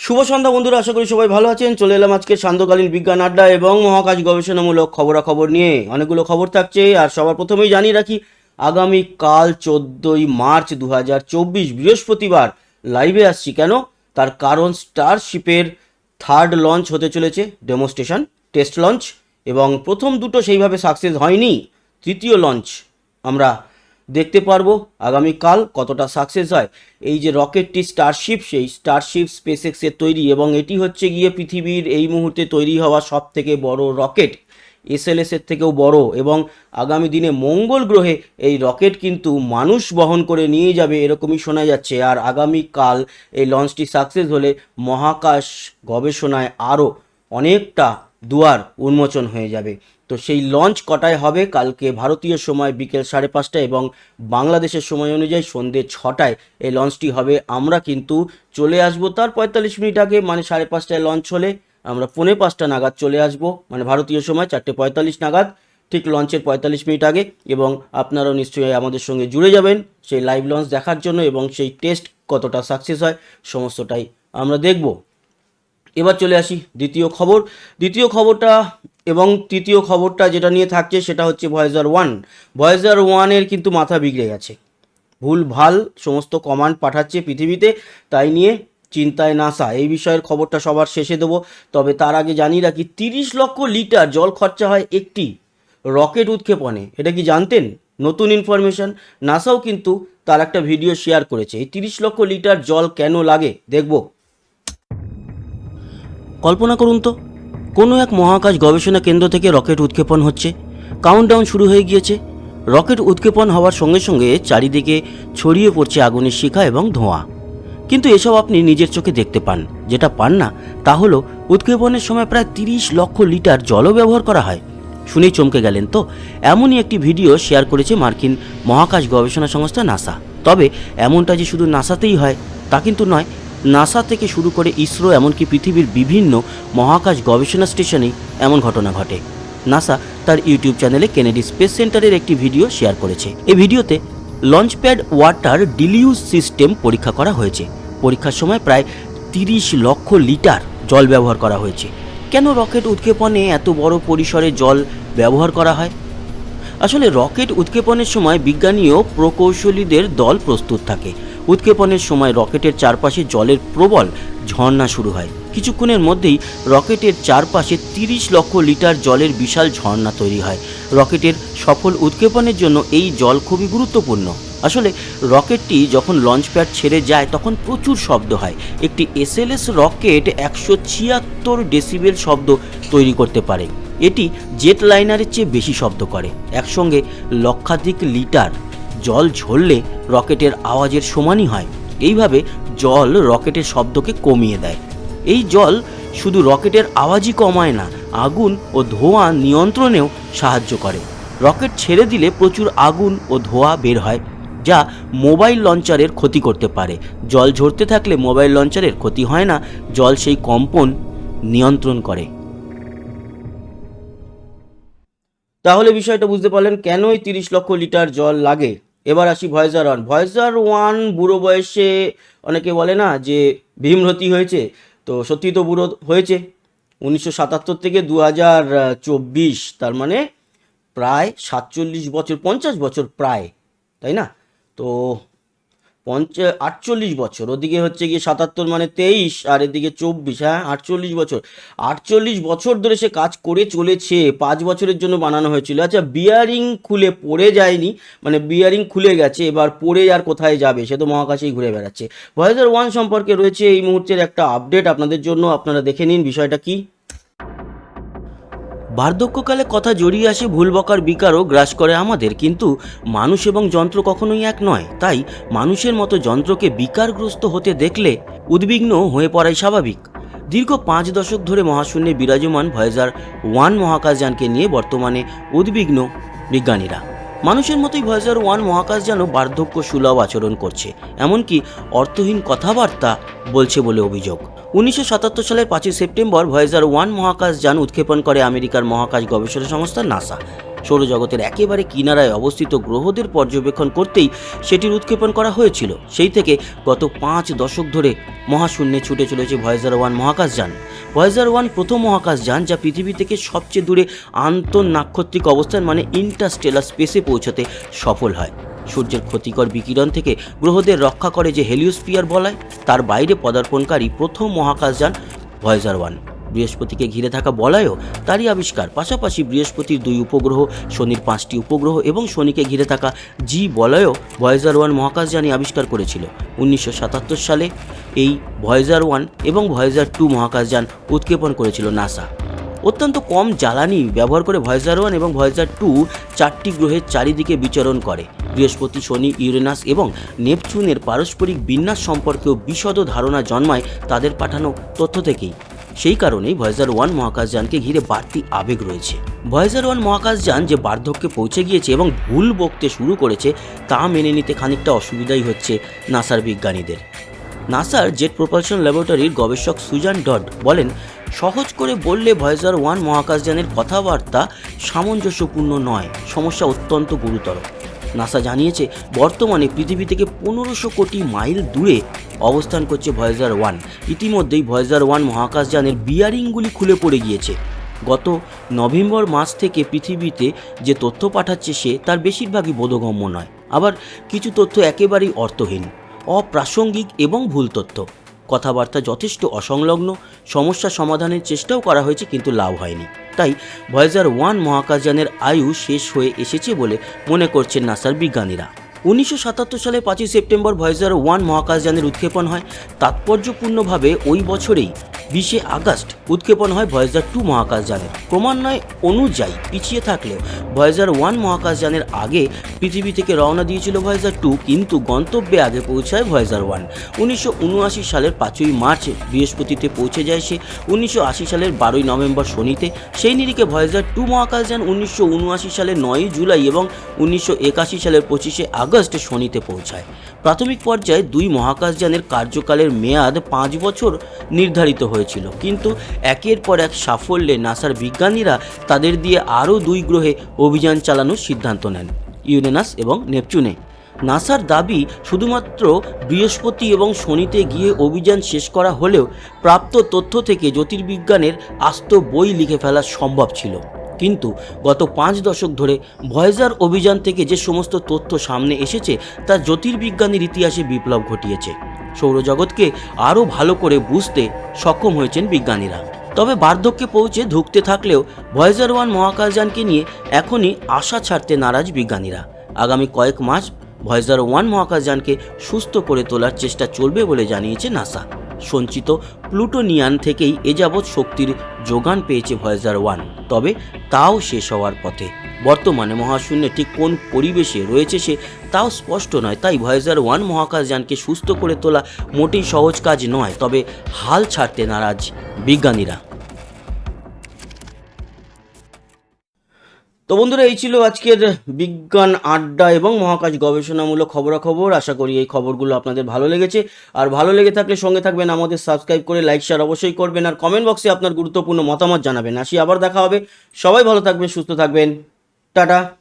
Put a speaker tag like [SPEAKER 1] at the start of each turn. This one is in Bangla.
[SPEAKER 1] শুভ সন্ধ্যা বন্ধুরা, আশা করি সবাই ভালো আছেন। চলে এলাম আজকে সান্ধ্যকালীন বিজ্ঞান আড্ডা এবং মহাকাশ গবেষণামূলক খবরাখবর নিয়ে। অনেকগুলো খবর থাকছে, আর সবার প্রথমেই জানিয়ে রাখি, আগামী কাল চোদ্দোই মার্চ দু হাজার চব্বিশ, বৃহস্পতিবার লাইভে আসছি। কেন? তার কারণ স্টারশিপের থার্ড লঞ্চ হতে চলেছে, ডেমোস্ট্রেশন, টেস্ট লঞ্চ, এবং প্রথম দুটো সেইভাবে সাকসেস হয়নি। তৃতীয় লঞ্চ আমরা দেখতে পারব আগামীকাল কতটা সাকসেস হয়। এই যে রকেটটি স্টারশিপ সেই স্টারশিপ স্পেসএক্সের তৈরি এবং এটি হচ্ছে গিয়ে পৃথিবীর এই মুহূর্তে তৈরি হওয়া সব থেকে বড় রকেট। এসএলএস এর থেকেও বড় এবং আগামী দিনে মঙ্গল গ্রহে এই রকেট কিন্তু মানুষ বহন করে নিয়ে যাবে এরকমই শোনা যাচ্ছে। আর আগামীকাল এই লঞ্চটি সাকসেস হলে মহাকাশ গবেষণায় আরও অনেকটা দুয়ার উন্মোচন হয়ে যাবে। তো সেই লঞ্চ কটায় হবে? কালকে ভারতীয় সময় বিকেল সাড়ে পাঁচটায় এবং বাংলাদেশের সময় অনুযায়ী সন্ধ্যে ছটায় এই লঞ্চটি হবে। আমরা কিন্তু চলে আসব তার পঁয়তাল্লিশ মিনিট আগে মানে সাড়ে পাঁচটায় লঞ্চ হলে আমরা পৌনে পাঁচটা নাগাদ চলে আসব মানে ভারতীয় সময় চারটে পঁয়তাল্লিশ নাগাদ, ঠিক লঞ্চের পঁয়তাল্লিশ মিনিট আগে এবং আপনারাও নিশ্চয়ই আমাদের সঙ্গে জুড়ে যাবেন সেই লাইভ লঞ্চ দেখার জন্য এবং সেই টেস্ট কতটা সাকসেস হয় সমস্তটাই আমরা দেখব। এবার চলে আসি দ্বিতীয় খবর। দ্বিতীয় খবরটা এবং তৃতীয় খবরটা যেটা নিয়ে থাকছে সেটা হচ্ছে ভয়েজার ওয়ান ভয়েজার ওয়ানের কিন্তু মাথা বিগড়ে গেছে। ভুল, ভালো, সমস্ত কমান্ড পাঠাচ্ছে পৃথিবীতে, তাই নিয়ে চিন্তায় নাসা। এই বিষয়ের খবরটা সবার শেষে দেবো। তবে তার আগে জানিয়ে রাখি, তিরিশ লক্ষ লিটার জল খরচা হয় একটি রকেট উৎক্ষেপণে। এটা কি জানতেন? নতুন ইনফরমেশন নাসাও কিন্তু তার একটা ভিডিও শেয়ার করেছে। এই তিরিশ লক্ষ লিটার জল কেন লাগে? দেখব। কল্পনা করুন তো, কোনো এক মহাকাশ গবেষণা কেন্দ্র থেকে রকেট উৎক্ষেপণ হচ্ছে কাউন্টডাউন শুরু হয়ে গিয়েছে। রকেট উৎক্ষেপণ হওয়ার সঙ্গে সঙ্গে চারিদিকে ছড়িয়ে পড়ছে আগুনের শিখা এবং ধোঁয়া। কিন্তু এসব আপনি নিজের চোখে দেখতে পান, যেটা পান না, তা হলো উৎক্ষেপণের সময় প্রায় তিরিশ লক্ষ লিটার জলও ব্যবহার করা হয়। শুনেই চমকে গেলেন তো, এমনই একটি ভিডিও শেয়ার করেছে মার্কিন মহাকাশ গবেষণা সংস্থা নাসা। তবে এমনটা যে শুধু নাসাতেই হয়, তা কিন্তু নয় নাসা থেকে শুরু করে ইসরো এমনকি পৃথিবীর বিভিন্ন মহাকাশ গবেষণা স্টেশনে এমন ঘটনা ঘটে। নাসা তার ইউটিউব চ্যানেলে কেনেডি স্পেস সেন্টারের একটি ভিডিও শেয়ার করেছে। এই ভিডিওতে লঞ্চপ্যাড ওয়াটার ডিলিউজ সিস্টেম পরীক্ষা করা হয়েছে। পরীক্ষার সময় প্রায় তিরিশ লক্ষ লিটার জল ব্যবহার করা হয়েছে। কেন রকেট উৎক্ষেপণে এত বড় পরিসরে জল ব্যবহার করা হয়? আসলে রকেট উৎক্ষেপণের সময় বিজ্ঞানী ও প্রকৌশলীদের দল প্রস্তুত থাকে। উৎক্ষেপণের সময় রকেটের চারপাশে জলের প্রবল ঝর্ণা শুরু হয়। কিছুক্ষণের মধ্যেই রকেটের চারপাশে তিরিশ লক্ষ লিটার জলের বিশাল ঝর্ণা তৈরি হয়। রকেটের সফল উৎক্ষেপণের জন্য এই জল খুবই গুরুত্বপূর্ণ। আসলে রকেটটি যখন লঞ্চ প্যাড ছেড়ে যায়, তখন প্রচুর শব্দ হয়। একটি এসএলএস রকেট একশো ছিয়াত্তর ডেসিবেল শব্দ তৈরি করতে পারে। এটি জেট লাইনারের চেয়ে বেশি শব্দ করে। একসঙ্গে লক্ষাধিক লিটার জল ঝরলে রকেটের আওয়াজের সমানই হয়। এইভাবে জল রকেটের শব্দকে কমিয়ে দেয়। এই জল শুধু রকেটের আওয়াজই কমায় না, আগুন ও ধোঁয়া নিয়ন্ত্রণেও সাহায্য করে। রকেট ছেড়ে দিলে প্রচুর আগুন ও ধোঁয়া বের হয়, যা মোবাইল লঞ্চারের ক্ষতি করতে পারে। জল ঝরতে থাকলে মোবাইল লঞ্চারের ক্ষতি হয় না, জল সেই কম্পন নিয়ন্ত্রণ করে। তাহলে বিষয়টা বুঝতে পারলেন কেনই তিরিশ লক্ষ লিটার জল লাগে? এবার আসি ভয়েজার ওয়ান ভয়েজার ওয়ান বুড়ো বয়সে অনেকে বলে না যে ভীমরতি হয়েছে। তো সত্যি তো বুড়ো হয়েছে। উনিশশো সাতাত্তর থেকে দু হাজার চব্বিশ, তার মানে প্রায় সাতচল্লিশ বছর, পঞ্চাশ বছর প্রায়, তাই না? তো পঞ্চা, আটচল্লিশ বছর। ওদিকে হচ্ছে গিয়ে সাতাত্তর মানে তেইশ, আর এদিকে চব্বিশ হ্যাঁ আটচল্লিশ বছর। আটচল্লিশ বছর ধরে সে কাজ করে চলেছে। পাঁচ বছরের জন্য বানানো হয়েছিল। আচ্ছা বিয়ারিং খুলে পড়ে যায়নি মানে বিয়ারিং খুলে গেছে, এবার পড়ে আর কোথায় যাবে? সে তো মহাকাশেই ঘুরে বেড়াচ্ছে। ভয়েজার ওয়ান সম্পর্কে রয়েছে এই মুহূর্তের একটা আপডেট আপনাদের জন্য আপনারা দেখে নিন বিষয়টা কি। বার্ধক্যকালে কথা জড়িয়ে আসে ভুল বকার বিকারও গ্রাস করে আমাদের, কিন্তু মানুষ এবং যন্ত্র কখনোই এক নয়। তাই মানুষের মতো যন্ত্রকে বিকারগ্রস্ত হতে দেখলে উদ্বিগ্ন হয়ে পড়াই স্বাভাবিক। দীর্ঘ পাঁচ দশক ধরে মহাশূন্যে বিরাজমান ভয়েজার ওয়ান মহাকাশযানকে নিয়ে বর্তমানে উদ্বিগ্ন বিজ্ঞানীরা। মানুষের মতোই ভয়েজার ওয়ান মহাকাশ যেন বার্ধক্য সুলভ আচরণ করছে। এমনকি অর্থহীন কথাবার্তা বলছে বলে অভিযোগ। উনিশশো সাতাত্তর সালের পাঁচই সেপ্টেম্বর ভয়েজার ওয়ান মহাকাশ যান উৎক্ষেপণ করে আমেরিকার মহাকাশ গবেষণা সংস্থা নাসা সৌরজগতের একেবারে কিনারায় অবস্থিত গ্রহদের পর্যবেক্ষণ করতেই সেটির উৎক্ষেপণ করা হয়েছিল। সেই থেকে গত পাঁচ দশক ধরে মহাশূন্যে ছুটে চলেছে ভয়েজার ওয়ান মহাকাশযান ভয়েজার ওয়ান প্রথম মহাকাশযান যা পৃথিবী থেকে সবচেয়ে দূরে আন্তঃনাক্ষত্রিক অবস্থান মানে ইন্টারস্টেলার স্পেসে পৌঁছাতে সফল হয়। সূর্যের ক্ষতিকর বিকিরণ থেকে গ্রহদের রক্ষা করে যে হেলিওস্পিয়ার বলায়, তার বাইরে পদার্পণকারী প্রথম মহাকাশযান ভয়েজার ওয়ান। বৃহস্পতিকে ঘিরে থাকা বলয়ও তারই আবিষ্কার। পাশাপাশি বৃহস্পতির দুই উপগ্রহ, শনির পাঁচটি উপগ্রহ এবং শনিকে ঘিরে থাকা জি বলয়ও ভয়েজার ওয়ান মহাকাশযানী আবিষ্কার করেছিল। উনিশশো সাতাত্তর সালে এই ভয়েজার ওয়ান এবং ভয়েজার টু মহাকাশযান উৎক্ষেপণ করেছিল নাসা। অত্যন্ত কম জ্বালানি ব্যবহার করে ভয়েজার ওয়ান এবং ভয়েজার টু চারটি গ্রহের চারিদিকে বিচরণ করে। বৃহস্পতি, শনি, ইউরেনাস এবং নেপচুনের পারস্পরিক বিন্যাস সম্পর্কেও বিশদ ধারণা জন্মায় তাদের পাঠানো তথ্য থেকেই। সেই কারণেই ভয়েজার ওয়ান মহাকাশযানকে ঘিরে বাড়তি আবেগ রয়েছে। ভয়েজার ওয়ান মহাকাশযান যে বার্ধক্যে পৌঁছে গিয়েছে এবং ভুল বকতে শুরু করেছে, তা মেনে নিতে খানিকটা অসুবিধাই হচ্ছে নাসার বিজ্ঞানীদের। নাসার জেট প্রপালশন ল্যাবরেটরির গবেষক সুজান ডড বলেন, সহজ করে বললে ভয়েজার ওয়ান মহাকাশযানের কথাবার্তা সামঞ্জস্যপূর্ণ নয়, সমস্যা অত্যন্ত গুরুতর। নাসা জানিয়েছে, বর্তমানে পৃথিবী থেকে পনেরোশো কোটি মাইল দূরে অবস্থান করছে ভয়েজার ওয়ান। ইতিমধ্যেই ভয়েজার ওয়ান মহাকাশযানের বিয়ারিংগুলি খুলে পড়ে গিয়েছে। গত নভেম্বর মাস থেকে পৃথিবীতে যে তথ্য পাঠাচ্ছে সে, তার বেশিরভাগই বোধগম্য নয়। আবার কিছু তথ্য একেবারেই অর্থহীন, অপ্রাসঙ্গিক এবং ভুল তথ্য। কথাবার্তা যথেষ্ট অসংলগ্ন, সমস্যা সমাধানের চেষ্টাও করা হয়েছে কিন্তু লাভ হয়নি। তাই ভয়েজার ওয়ান মহাকাশযানের আয়ু শেষ হয়ে এসেছে বলে মনে করছেন নাসার বিজ্ঞানীরা। উনিশশো সাতাত্তর সালে পাঁচই সেপ্টেম্বর ভয়েজার ওয়ান মহাকাশযানের উৎক্ষেপণ হয়। তাৎপর্যপূর্ণভাবে ওই বছরেই বিশে আগস্ট উৎক্ষেপণ হয় ভয়েজার টু মহাকাশযানের ক্রমান্বয়ে অনুযায়ী পিছিয়ে থাকলেও ভয়েজার ওয়ান মহাকাশযানের আগে পৃথিবী থেকে রওনা দিয়েছিল ভয়েজার টু, কিন্তু গন্তব্যে আগে পৌঁছায় ভয়েজার ওয়ান। উনিশশো উনআশি সালের পাঁচই মার্চ বৃহস্পতিতে পৌঁছে যায় সে। উনিশশো আশি সালের বারোই নভেম্বর শনিতে সেই নিরিখে ভয়েজার টু মহাকাশযান উনিশশো উনআশি সালের নয়ই জুলাই এবং উনিশশো একাশি সালের পঁচিশে আগস্ট শনিতে পৌঁছায়। প্রাথমিক পর্যায়ে দুই মহাকাশযানের কার্যকালের মেয়াদ পাঁচ বছর নির্ধারিত হয়েছিল। কিন্তু একের পর এক সাফল্যে নাসার বিজ্ঞানীরা তাদের দিয়ে আরও দুই গ্রহে অভিযান চালানোর সিদ্ধান্ত নেন, ইউরেনাস এবং নেপচুনে। নাসার দাবি, শুধুমাত্র বৃহস্পতি এবং শনিতে গিয়ে অভিযান শেষ করা হলেও প্রাপ্ত তথ্য থেকে জ্যোতির্বিজ্ঞানের আস্ত বই লিখে ফেলা সম্ভব ছিল। কিন্তু গত পাঁচ দশক ধরে ভয়েজার অভিযান থেকে যে সমস্ত তথ্য সামনে এসেছে, তা জ্যোতির্বিজ্ঞানের ইতিহাসে বিপ্লব ঘটিয়েছে। সৌরজগৎকে আরও ভালো করে বুঝতে সক্ষম হয়েছেন বিজ্ঞানীরা। তবে বার্ধক্যে পৌঁছে ধুঁকতে থাকলেও ভয়েজার ওয়ান মহাকাশযানকে নিয়ে এখনই আশা ছাড়তে নারাজ বিজ্ঞানীরা। আগামী কয়েক মাস ভয়েজার ওয়ান মহাকাশযানকে সুস্থ করে তোলার চেষ্টা চলবে বলে জানিয়েছে নাসা। সঞ্চিত প্লুটোনিয়ান থেকেই এ যাবৎ শক্তির যোগান পেয়েছে ভয়েজার ওয়ান। তবে তাও শেষ হওয়ার পথে। বর্তমানে মহাশূন্যে ঠিক কোন পরিবেশে রয়েছে সে তাও স্পষ্ট নয়। তাই ভয়েজার ওয়ান মহাকাশযানকে সুস্থ করে তোলা মোটেই সহজ কাজ নয়। তবে হাল ছাড়তে নারাজ বিজ্ঞানীরা। তো বন্ধুরা, এই ছিল আজকের বিজ্ঞান আড্ডা এবং মহাকাশ গবেষণামূলক খবরাখবর। আশা করি এই খবরগুলো আপনাদের ভালো লেগেছে। আর ভালো লেগে থাকলে সঙ্গে থাকবেন আমাদের সাবস্ক্রাইব করে, লাইক শেয়ার অবশ্যই করবেন। আর কমেন্ট বক্সে আপনার গুরুত্বপূর্ণ মতামত জানাবেন। আসি আবার দেখা হবে। সবাই ভালো থাকবেন, সুস্থ থাকবেন। টাটা।